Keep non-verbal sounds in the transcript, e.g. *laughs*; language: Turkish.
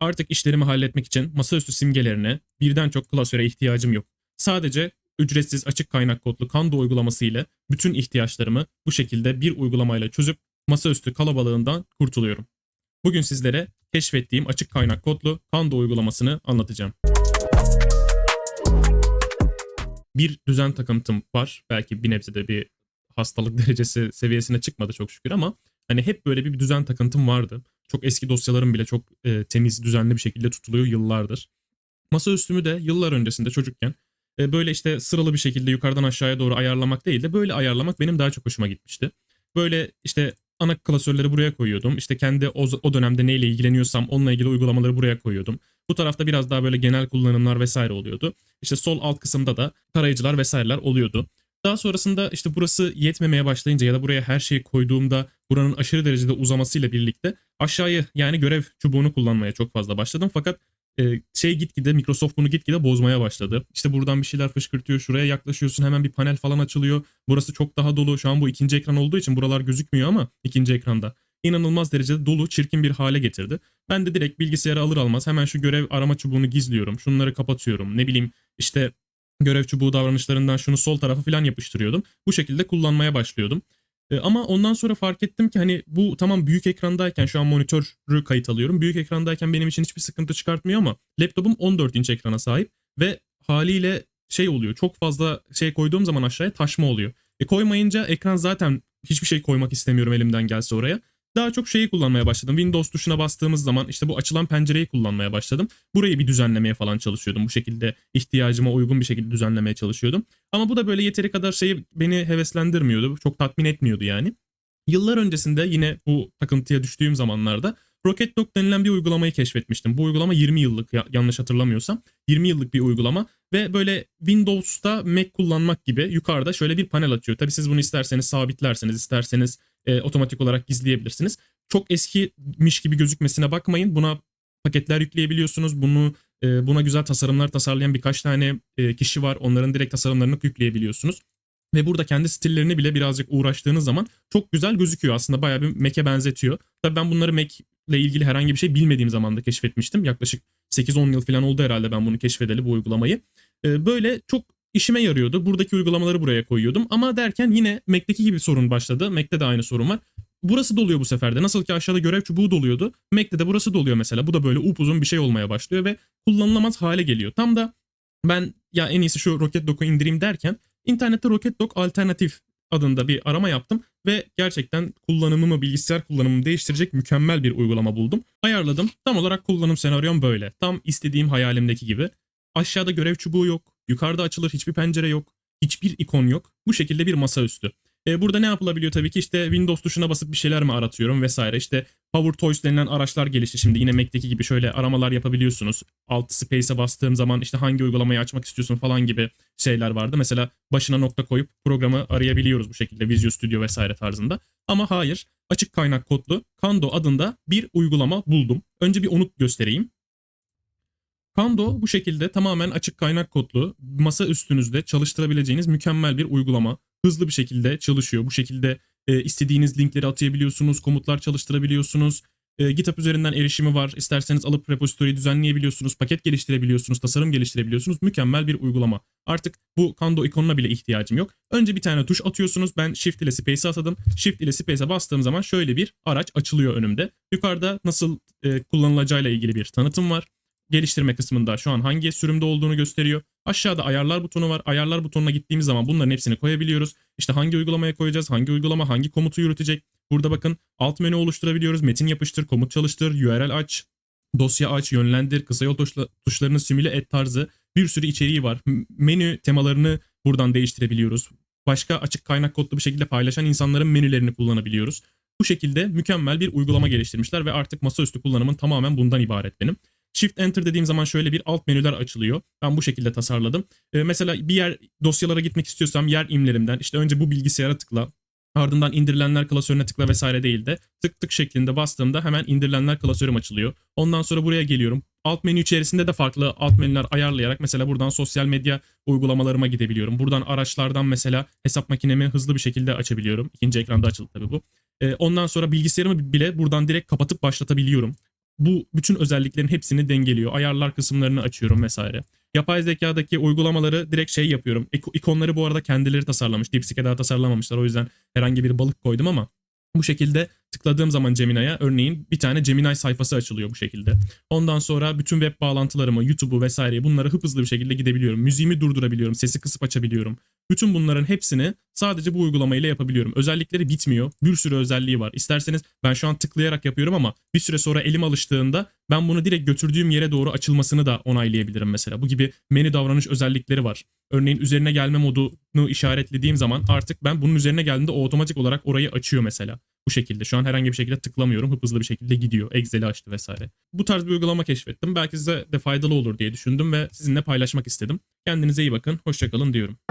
Artık işlerimi halletmek için masaüstü simgelerine birden çok klasöre ihtiyacım yok. Sadece ücretsiz açık kaynak kodlu Kando uygulaması ile bütün ihtiyaçlarımı bu şekilde bir uygulamayla çözüp masaüstü kalabalığından kurtuluyorum. Bugün sizlere keşfettiğim açık kaynak kodlu Kando uygulamasını anlatacağım. Bir düzen takıntım var. Belki bir nebzede bir hastalık *laughs* derecesi seviyesine çıkmadı çok şükür ama hani hep böyle bir düzen takıntım vardı. Çok eski dosyalarım bile çok e, temiz, düzenli bir şekilde tutuluyor yıllardır. Masaüstümü de yıllar öncesinde çocukken e, böyle işte sıralı bir şekilde yukarıdan aşağıya doğru ayarlamak değil de böyle ayarlamak benim daha çok hoşuma gitmişti. Böyle işte ana klasörleri buraya koyuyordum. İşte kendi o, o dönemde neyle ilgileniyorsam onunla ilgili uygulamaları buraya koyuyordum. Bu tarafta biraz daha böyle genel kullanımlar vesaire oluyordu. İşte sol alt kısımda da tarayıcılar vesaireler oluyordu. Daha sonrasında işte burası yetmemeye başlayınca ya da buraya her şeyi koyduğumda buranın aşırı derecede uzamasıyla birlikte aşağıyı yani görev çubuğunu kullanmaya çok fazla başladım. Fakat e, şey gitgide Microsoft bunu gitgide bozmaya başladı. İşte buradan bir şeyler fışkırtıyor. Şuraya yaklaşıyorsun hemen bir panel falan açılıyor. Burası çok daha dolu. Şu an bu ikinci ekran olduğu için buralar gözükmüyor ama ikinci ekranda. inanılmaz derecede dolu, çirkin bir hale getirdi. Ben de direkt bilgisayarı alır almaz hemen şu görev arama çubuğunu gizliyorum. Şunları kapatıyorum. Ne bileyim işte görev çubuğu davranışlarından şunu sol tarafa falan yapıştırıyordum. Bu şekilde kullanmaya başlıyordum. E, ama ondan sonra fark ettim ki hani bu tamam büyük ekrandayken şu an monitörü kayıt alıyorum. Büyük ekrandayken benim için hiçbir sıkıntı çıkartmıyor ama laptopum 14 inç ekrana sahip ve haliyle şey oluyor. Çok fazla şey koyduğum zaman aşağıya taşma oluyor. E koymayınca ekran zaten hiçbir şey koymak istemiyorum elimden gelse oraya. Daha çok şeyi kullanmaya başladım. Windows tuşuna bastığımız zaman işte bu açılan pencereyi kullanmaya başladım. Burayı bir düzenlemeye falan çalışıyordum. Bu şekilde ihtiyacıma uygun bir şekilde düzenlemeye çalışıyordum. Ama bu da böyle yeteri kadar şeyi beni heveslendirmiyordu. Çok tatmin etmiyordu yani. Yıllar öncesinde yine bu takıntıya düştüğüm zamanlarda Rocket Dog denilen bir uygulamayı keşfetmiştim. Bu uygulama 20 yıllık ya- yanlış hatırlamıyorsam 20 yıllık bir uygulama ve böyle Windows'ta Mac kullanmak gibi yukarıda şöyle bir panel açıyor. Tabii siz bunu isterseniz sabitlerseniz isterseniz e, otomatik olarak gizleyebilirsiniz. Çok eskimiş gibi gözükmesine bakmayın. Buna paketler yükleyebiliyorsunuz. Bunu e, buna güzel tasarımlar tasarlayan birkaç tane e, kişi var. Onların direkt tasarımlarını yükleyebiliyorsunuz. Ve burada kendi stillerini bile birazcık uğraştığınız zaman çok güzel gözüküyor aslında. Bayağı bir Mac'e benzetiyor. Tabii ben bunları Mac ile ilgili herhangi bir şey bilmediğim zaman da keşfetmiştim. Yaklaşık 8-10 yıl falan oldu herhalde ben bunu keşfedeli bu uygulamayı. Ee, böyle çok işime yarıyordu. Buradaki uygulamaları buraya koyuyordum. Ama derken yine Mac'teki gibi sorun başladı. Mac'te de aynı sorun var. Burası doluyor bu sefer de. Nasıl ki aşağıda görev çubuğu doluyordu. Mac'te de burası doluyor mesela. Bu da böyle upuzun bir şey olmaya başlıyor ve kullanılamaz hale geliyor. Tam da ben ya en iyisi şu Rocket Dog'u indireyim derken internette Rocket Dog alternatif adında bir arama yaptım ve gerçekten kullanımımı, bilgisayar kullanımımı değiştirecek mükemmel bir uygulama buldum. Ayarladım. Tam olarak kullanım senaryom böyle. Tam istediğim hayalimdeki gibi. Aşağıda görev çubuğu yok. Yukarıda açılır hiçbir pencere yok. Hiçbir ikon yok. Bu şekilde bir masaüstü. E, burada ne yapılabiliyor tabii ki işte Windows tuşuna basıp bir şeyler mi aratıyorum vesaire. İşte Power Toys denilen araçlar gelişti şimdi yine Mac'teki gibi şöyle aramalar yapabiliyorsunuz. Alt space'e bastığım zaman işte hangi uygulamayı açmak istiyorsun falan gibi şeyler vardı. Mesela başına nokta koyup programı arayabiliyoruz bu şekilde Visual Studio vesaire tarzında. Ama hayır açık kaynak kodlu Kando adında bir uygulama buldum. Önce bir onu göstereyim. Kando bu şekilde tamamen açık kaynak kodlu masa üstünüzde çalıştırabileceğiniz mükemmel bir uygulama. Hızlı bir şekilde çalışıyor. Bu şekilde e, istediğiniz linkleri atayabiliyorsunuz, komutlar çalıştırabiliyorsunuz. E, GitHub üzerinden erişimi var. İsterseniz alıp repository'i düzenleyebiliyorsunuz, paket geliştirebiliyorsunuz, tasarım geliştirebiliyorsunuz. Mükemmel bir uygulama. Artık bu Kando ikonuna bile ihtiyacım yok. Önce bir tane tuş atıyorsunuz. Ben Shift ile Space'e atadım. Shift ile Space'e bastığım zaman şöyle bir araç açılıyor önümde. Yukarıda nasıl e, kullanılacağıyla ilgili bir tanıtım var geliştirme kısmında şu an hangi sürümde olduğunu gösteriyor. Aşağıda ayarlar butonu var. Ayarlar butonuna gittiğimiz zaman bunların hepsini koyabiliyoruz. İşte hangi uygulamaya koyacağız, hangi uygulama hangi komutu yürütecek. Burada bakın alt menü oluşturabiliyoruz. Metin yapıştır, komut çalıştır, URL aç, dosya aç, yönlendir, kısa yol tuşla, tuşlarını simüle et tarzı bir sürü içeriği var. Menü temalarını buradan değiştirebiliyoruz. Başka açık kaynak kodlu bir şekilde paylaşan insanların menülerini kullanabiliyoruz. Bu şekilde mükemmel bir uygulama geliştirmişler ve artık masaüstü kullanımın tamamen bundan ibaret benim. Shift Enter dediğim zaman şöyle bir alt menüler açılıyor. Ben bu şekilde tasarladım. Ee, mesela bir yer dosyalara gitmek istiyorsam yer imlerimden işte önce bu bilgisayara tıkla. Ardından indirilenler klasörüne tıkla vesaire değil de tık tık şeklinde bastığımda hemen indirilenler klasörüm açılıyor. Ondan sonra buraya geliyorum. Alt menü içerisinde de farklı alt menüler ayarlayarak mesela buradan sosyal medya uygulamalarıma gidebiliyorum. Buradan araçlardan mesela hesap makinemi hızlı bir şekilde açabiliyorum. İkinci ekranda açıldı tabii bu. Ee, ondan sonra bilgisayarımı bile buradan direkt kapatıp başlatabiliyorum. Bu bütün özelliklerin hepsini dengeliyor. Ayarlar kısımlarını açıyorum vesaire. Yapay zekadaki uygulamaları direkt şey yapıyorum. İko- İkonları bu arada kendileri tasarlamış. DeepSeek'e daha tasarlamamışlar. O yüzden herhangi bir balık koydum ama bu şekilde tıkladığım zaman Gemini'ye örneğin bir tane Gemini sayfası açılıyor bu şekilde. Ondan sonra bütün web bağlantılarımı, YouTube'u vesaireyi bunlara hızlı bir şekilde gidebiliyorum. Müziğimi durdurabiliyorum, sesi kısıp açabiliyorum. Bütün bunların hepsini sadece bu uygulamayla yapabiliyorum. Özellikleri bitmiyor. Bir sürü özelliği var. İsterseniz ben şu an tıklayarak yapıyorum ama bir süre sonra elim alıştığında ben bunu direkt götürdüğüm yere doğru açılmasını da onaylayabilirim mesela. Bu gibi menü davranış özellikleri var. Örneğin üzerine gelme modunu işaretlediğim zaman artık ben bunun üzerine geldiğimde o otomatik olarak orayı açıyor mesela. Bu şekilde. Şu an herhangi bir şekilde tıklamıyorum. Hıp hızlı bir şekilde gidiyor. Excel'i açtı vesaire. Bu tarz bir uygulama keşfettim. Belki size de faydalı olur diye düşündüm ve sizinle paylaşmak istedim. Kendinize iyi bakın. Hoşçakalın diyorum.